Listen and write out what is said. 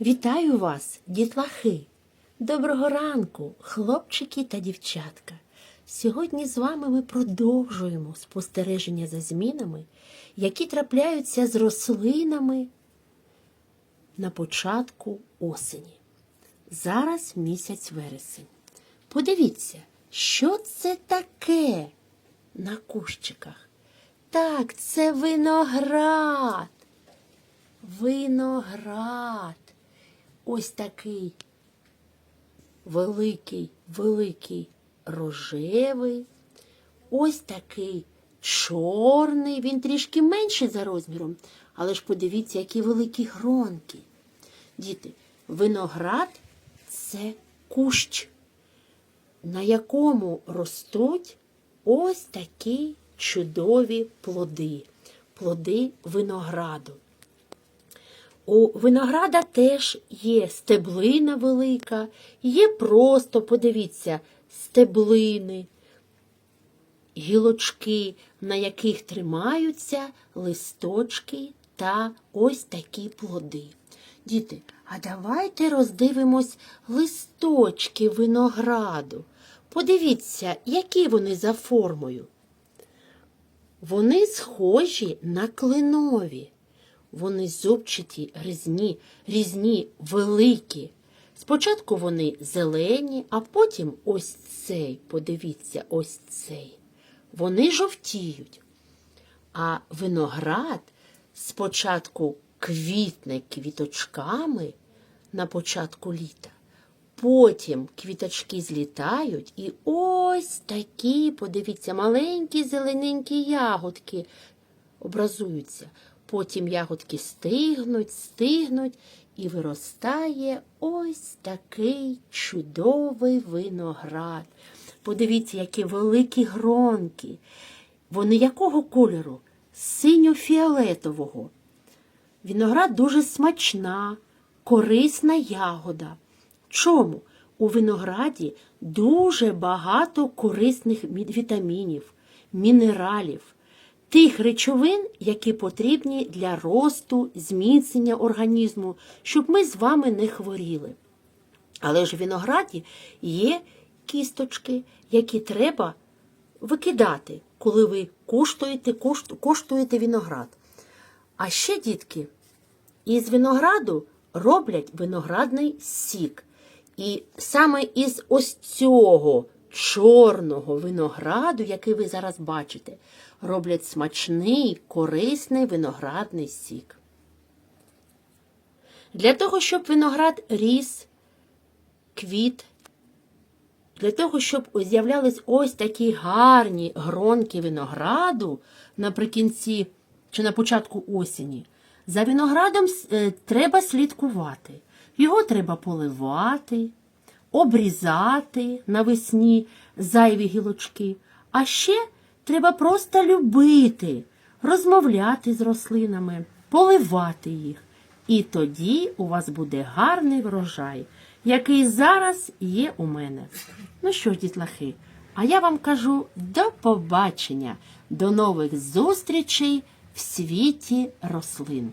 Вітаю вас, дітлахи! Доброго ранку, хлопчики та дівчатка! Сьогодні з вами ми продовжуємо спостереження за змінами, які трапляються з рослинами на початку осені. Зараз місяць вересень. Подивіться, що це таке на кущиках. Так, це виноград. Виноград. Ось такий великий, великий рожевий. Ось такий чорний. Він трішки менший за розміром, але ж подивіться, які великі гронки. Діти, виноград це кущ, на якому ростуть ось такі чудові плоди, плоди винограду. У винограда теж є стеблина велика, є просто, подивіться, стеблини, гілочки, на яких тримаються листочки та ось такі плоди. Діти, а давайте роздивимось листочки винограду. Подивіться, які вони за формою. Вони схожі на клинові. Вони зубчаті, різні, різні, великі. Спочатку вони зелені, а потім ось цей, подивіться, ось цей. Вони жовтіють. А виноград спочатку квітне квіточками на початку літа. Потім квіточки злітають і ось такі, подивіться, маленькі зелененькі ягодки образуються. Потім ягодки стигнуть, стигнуть, і виростає ось такий чудовий виноград. Подивіться, які великі гронки. Вони якого кольору? Синьо-фіолетового. Виноград дуже смачна, корисна ягода. Чому? У винограді дуже багато корисних вітамінів, мінералів, тих речовин, які потрібні для росту, зміцнення організму, щоб ми з вами не хворіли. Але ж в винограді є кісточки, які треба викидати, коли ви куштуєте, кушт- коштуєте виноград. А ще, дітки, із винограду роблять виноградний сік. І саме із ось цього чорного винограду, який ви зараз бачите, роблять смачний, корисний виноградний сік. Для того, щоб виноград ріс, квіт, для того, щоб з'являлись ось такі гарні гронки винограду наприкінці чи на початку осені, за виноградом е, треба слідкувати. Його треба поливати, обрізати навесні зайві гілочки. А ще треба просто любити, розмовляти з рослинами, поливати їх. І тоді у вас буде гарний врожай, який зараз є у мене. Ну що ж, дітлахи, а я вам кажу до побачення, до нових зустрічей в світі рослин.